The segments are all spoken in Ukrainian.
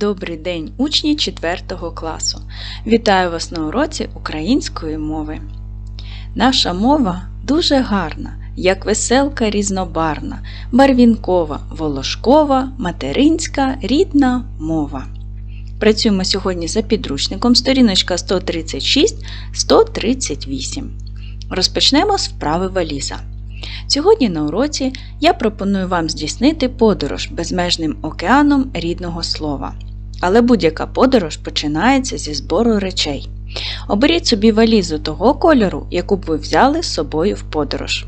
Добрий день, учні 4 класу. Вітаю вас на уроці української мови. Наша мова дуже гарна, як веселка різнобарна, барвінкова, волошкова, материнська, рідна мова. Працюємо сьогодні за підручником сторіночка 136-138. Розпочнемо з вправи валіза. Сьогодні на уроці я пропоную вам здійснити подорож безмежним океаном рідного слова. Але будь-яка подорож починається зі збору речей. Оберіть собі валізу того кольору, яку б ви взяли з собою в подорож.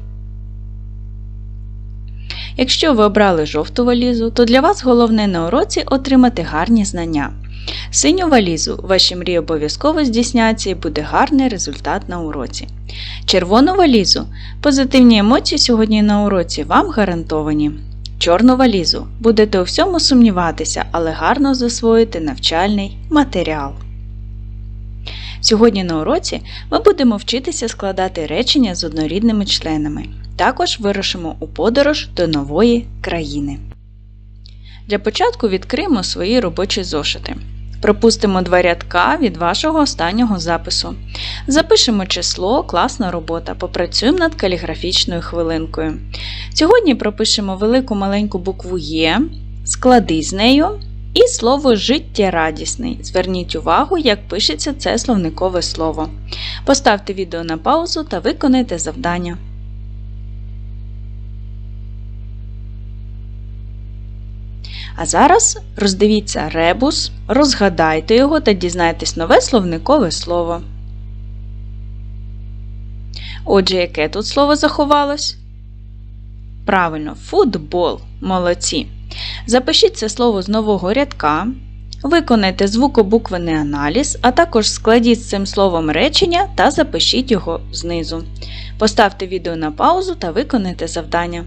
Якщо ви обрали жовту валізу, то для вас головне на уроці отримати гарні знання. Синю валізу ваші мрії обов'язково здійсняться і буде гарний результат на уроці. Червону валізу позитивні емоції сьогодні на уроці вам гарантовані. Чорну валізу будете у всьому сумніватися, але гарно засвоїти навчальний матеріал. Сьогодні на уроці ми будемо вчитися складати речення з однорідними членами. Також вирушимо у подорож до нової країни. Для початку відкриємо свої робочі зошити. Пропустимо два рядка від вашого останнього запису. Запишемо число, класна робота, попрацюємо над каліграфічною хвилинкою. Сьогодні пропишемо велику маленьку букву Є, склади з нею і слово життєрадісний. Зверніть увагу, як пишеться це словникове слово. Поставте відео на паузу та виконайте завдання. А зараз роздивіться ребус, розгадайте його та дізнайтесь нове словникове слово. Отже, яке тут слово заховалось? Правильно, футбол. Молодці. Запишіть це слово з нового рядка. Виконайте звукобуквений аналіз, а також складіть з цим словом речення та запишіть його знизу. Поставте відео на паузу та виконайте завдання.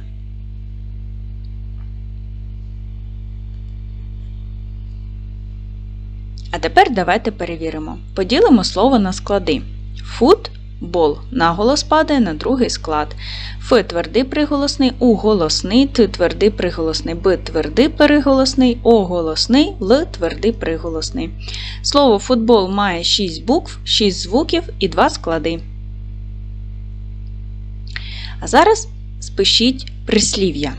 А тепер давайте перевіримо. Поділимо слово на склади. Футбол наголос падає на другий склад. Ф твердий приголосний, У голосний, Т твердий приголосний, Б твердий приголосний, О голосний, Л твердий приголосний. Слово футбол має 6 букв, 6 звуків і 2 склади. А зараз спишіть прислів'я.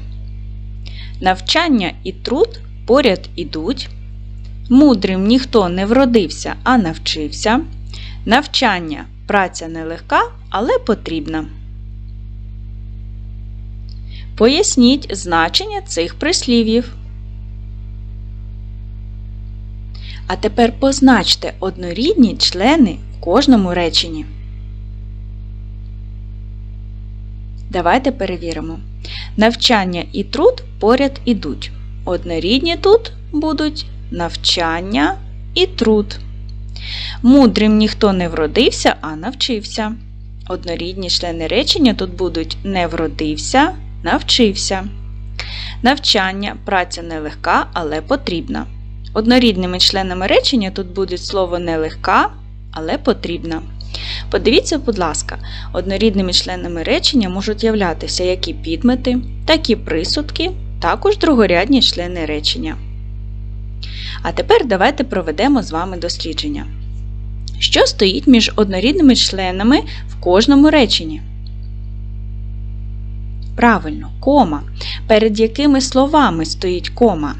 Навчання і труд поряд ідуть. Мудрим ніхто не вродився, а навчився. Навчання праця нелегка, але потрібна. Поясніть значення цих прислів'їв. А тепер позначте однорідні члени в кожному реченні. Давайте перевіримо. Навчання і труд поряд ідуть. Однорідні тут будуть навчання і труд. Мудрим ніхто не вродився, а навчився. Однорідні члени речення тут будуть не вродився, навчився. Навчання праця нелегка, але потрібна. Однорідними членами речення тут буде слово нелегка, але потрібна. Подивіться, будь ласка, однорідними членами речення можуть являтися як і підмети, так і присудки, також другорядні члени речення. А тепер давайте проведемо з вами дослідження. Що стоїть між однорідними членами в кожному реченні? Правильно, кома. Перед якими словами стоїть кома?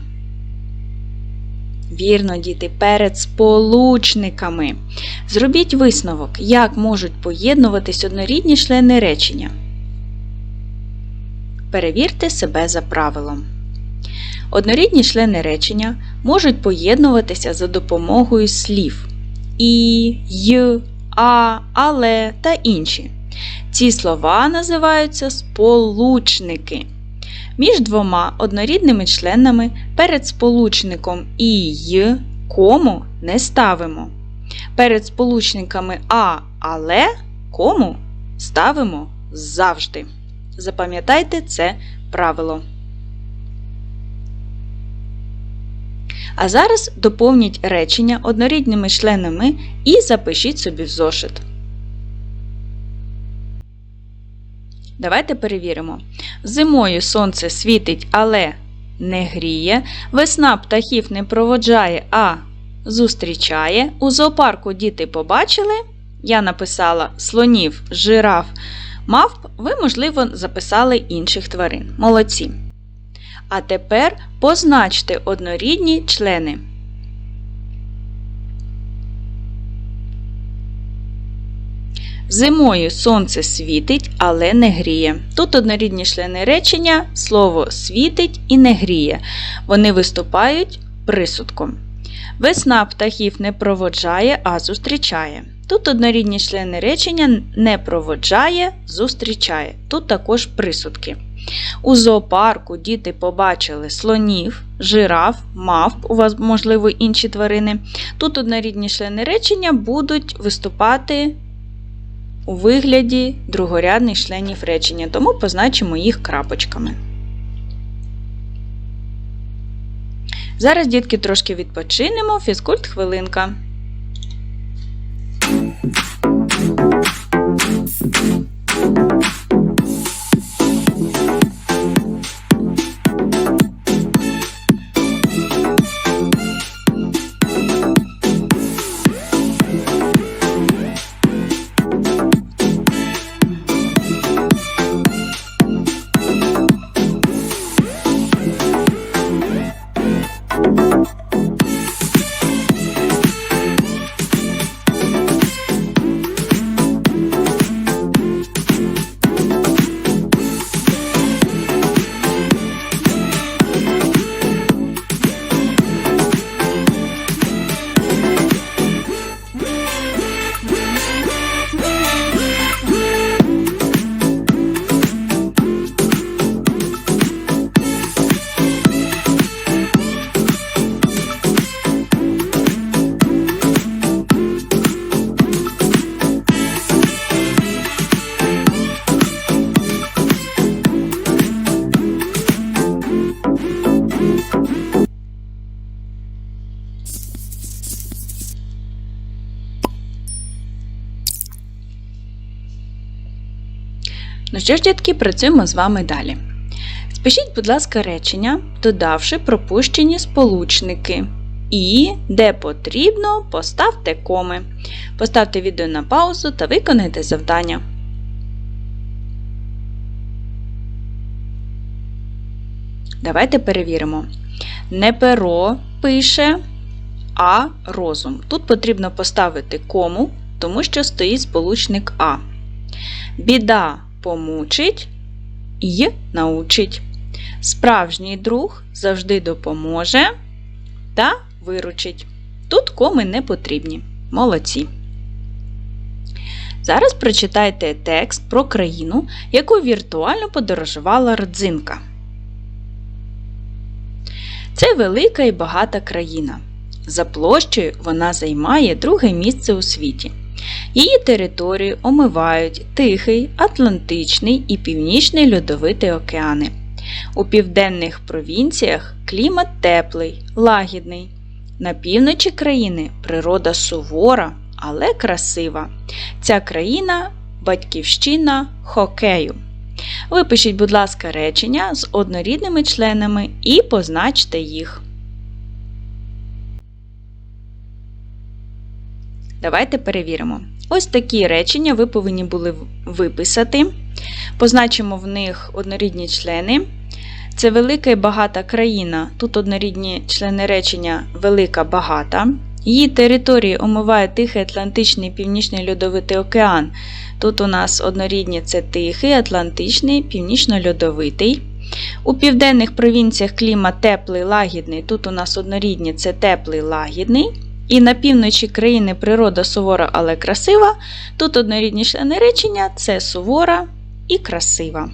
Вірно, діти, перед сполучниками. Зробіть висновок, як можуть поєднуватись однорідні члени речення. Перевірте себе за правилом. Однорідні члени речення можуть поєднуватися за допомогою слів і, й, а, але та інші. Ці слова називаються сполучники. Між двома однорідними членами перед сполучником і й кому не ставимо. Перед сполучниками а, але кому ставимо завжди. Запам'ятайте це правило. А зараз доповніть речення однорідними членами і запишіть собі в зошит. Давайте перевіримо. Зимою сонце світить, але не гріє, весна птахів не проводжає, а зустрічає. У зоопарку діти побачили. Я написала слонів, жираф, мавп, ви, можливо, записали інших тварин. Молодці. А тепер позначте однорідні члени. Зимою сонце світить, але не гріє. Тут однорідні члени речення слово світить і не гріє. Вони виступають присудком. Весна птахів не проводжає, а зустрічає. Тут однорідні члени речення не проводжає, зустрічає. Тут також присудки. У зоопарку діти побачили слонів, жираф, мавп, у вас, можливо, інші тварини. Тут однорідні члени речення будуть виступати у вигляді другорядних членів речення, тому позначимо їх крапочками. Зараз, дітки, трошки відпочинемо, фізкульт хвилинка. Ну що ж, дітки, працюємо з вами далі. Спишіть, будь ласка, речення, додавши пропущені сполучники. І, де потрібно, поставте коми. Поставте відео на паузу та виконайте завдання. Давайте перевіримо. Не перо пише, а розум. Тут потрібно поставити кому, тому що стоїть сполучник А. Біда помучить і научить. Справжній друг завжди допоможе та виручить. Тут коми не потрібні. Молодці. Зараз прочитайте текст про країну, яку віртуально подорожувала родзинка. Це велика і багата країна. За площею вона займає друге місце у світі. Її територію омивають Тихий, Атлантичний і Північний льодовитий океани. У південних провінціях клімат теплий, лагідний. На півночі країни природа сувора, але красива. Ця країна батьківщина хокею. Випишіть, будь ласка, речення з однорідними членами і позначте їх. Давайте перевіримо. Ось такі речення ви повинні були виписати. Позначимо в них однорідні члени. Це велика і багата країна. Тут однорідні члени речення велика багата. Її території омиває Тихий Атлантичний Північний Льодовитий океан. Тут у нас однорідні це Тихий, Атлантичний, Північно-Льодовитий. У південних провінціях клімат теплий лагідний. Тут у нас однорідні це теплий лагідний. І на півночі країни природа сувора, але красива. Тут однорідні члени речення це сувора і красива.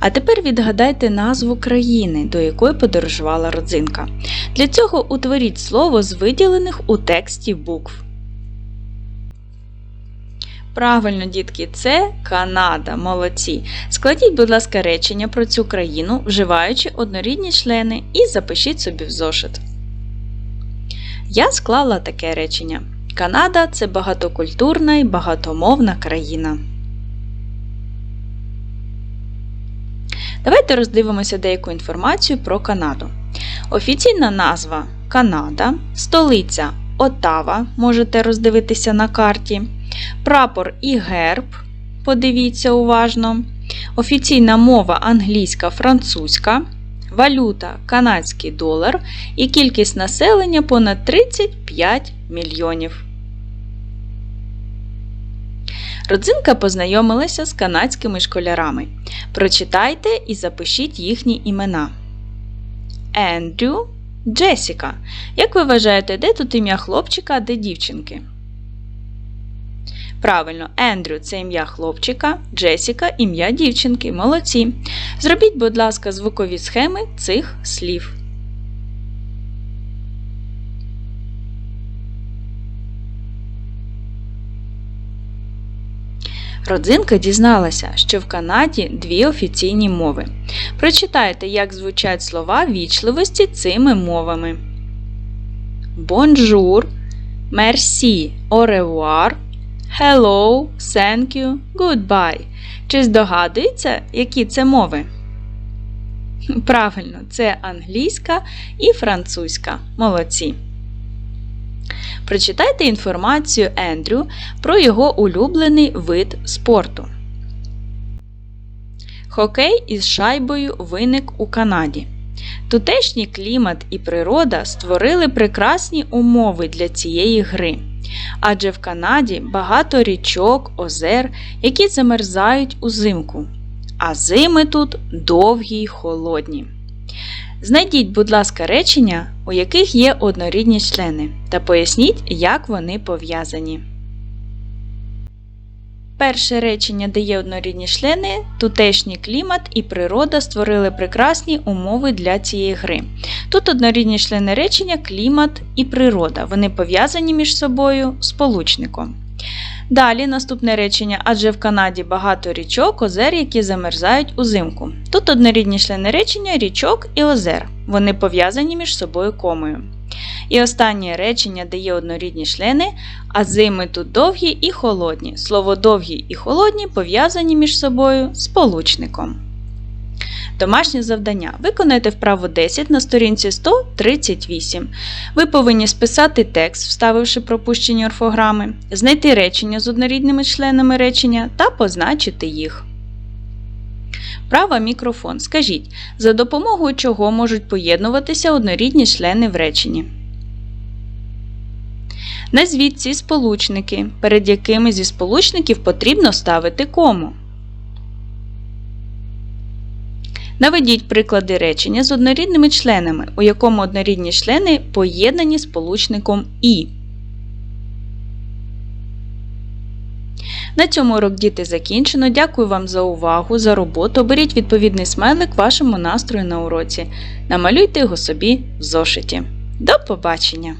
А тепер відгадайте назву країни, до якої подорожувала родзинка. Для цього утворіть слово з виділених у тексті букв. Правильно, дітки, це Канада. Молодці. Складіть, будь ласка, речення про цю країну, вживаючи однорідні члени, і запишіть собі в зошит. Я склала таке речення. Канада це багатокультурна і багатомовна країна. Давайте роздивимося деяку інформацію про Канаду. Офіційна назва Канада, столиця Отава, можете роздивитися на карті, прапор і герб, подивіться уважно, офіційна мова англійська, французька, валюта канадський долар і кількість населення понад 35 мільйонів. Родзинка познайомилася з канадськими школярами. Прочитайте і запишіть їхні імена. Ендрю, Джесіка. Як ви вважаєте, де тут ім'я хлопчика, а де дівчинки? Правильно, Ендрю це ім'я хлопчика, Джесіка ім'я дівчинки. Молодці. Зробіть, будь ласка, звукові схеми цих слів. Родзинка дізналася, що в Канаді дві офіційні мови. Прочитайте, як звучать слова вічливості цими мовами. Merci, au revoir, hello, thank you, goodbye. Чи здогадується, які це мови? Правильно, це англійська і французька. Молодці. Прочитайте інформацію Ендрю про його улюблений вид спорту. Хокей із шайбою виник у Канаді. Тутешній клімат і природа створили прекрасні умови для цієї гри. Адже в Канаді багато річок, озер, які замерзають узимку. А зими тут довгі й холодні. Знайдіть, будь ласка, речення, у яких є однорідні члени, та поясніть, як вони пов'язані. Перше речення, де є однорідні члени, тутешній клімат і природа створили прекрасні умови для цієї гри. Тут однорідні члени речення клімат і природа. Вони пов'язані між собою сполучником. Далі наступне речення, адже в Канаді багато річок, озер, які замерзають узимку. Тут однорідні члени речення річок і озер. Вони пов'язані між собою комою. І останнє речення, де є однорідні члени, а зими тут довгі і холодні. Слово довгі і холодні пов'язані між собою сполучником. Домашнє завдання. Виконайте вправу 10 на сторінці 138. Ви повинні списати текст, вставивши пропущені орфограми, знайти речення з однорідними членами речення та позначити їх. Права мікрофон. Скажіть, за допомогою чого можуть поєднуватися однорідні члени в реченні. Назвіть ці сполучники, перед якими зі сполучників потрібно ставити кому. Наведіть приклади речення з однорідними членами, у якому однорідні члени поєднані сполучником І. На цьому урок діти закінчено. Дякую вам за увагу, за роботу. Оберіть відповідний смайлик вашому настрою на уроці. Намалюйте його собі в зошиті. До побачення!